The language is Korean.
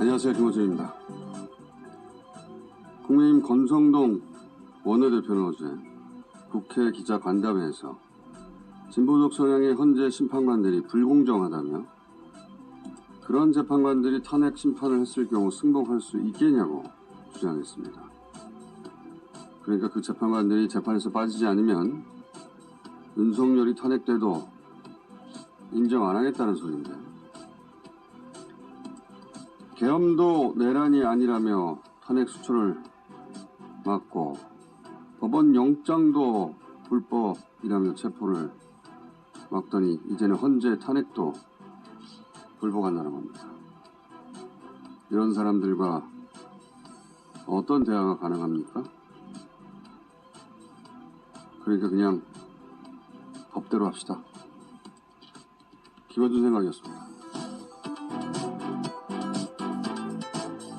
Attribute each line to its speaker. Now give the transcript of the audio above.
Speaker 1: 안녕하세요. 김호준입니다. 국민의힘 권성동 원내대표는 어제 국회 기자 간담회에서 진보적 성향의 헌재 심판관들이 불공정하다며 그런 재판관들이 탄핵 심판을 했을 경우 승복할 수 있겠냐고 주장했습니다. 그러니까 그 재판관들이 재판에서 빠지지 않으면 윤석열이 탄핵돼도 인정 안 하겠다는 소리인데 계엄도 내란이 아니라며 탄핵 수출을 막고 법원 영장도 불법이라며 체포를 막더니 이제는 헌재 탄핵도 불복한다는 겁니다. 이런 사람들과 어떤 대화가 가능합니까? 그러니까 그냥 법대로 합시다. 김어준 생각이었습니다.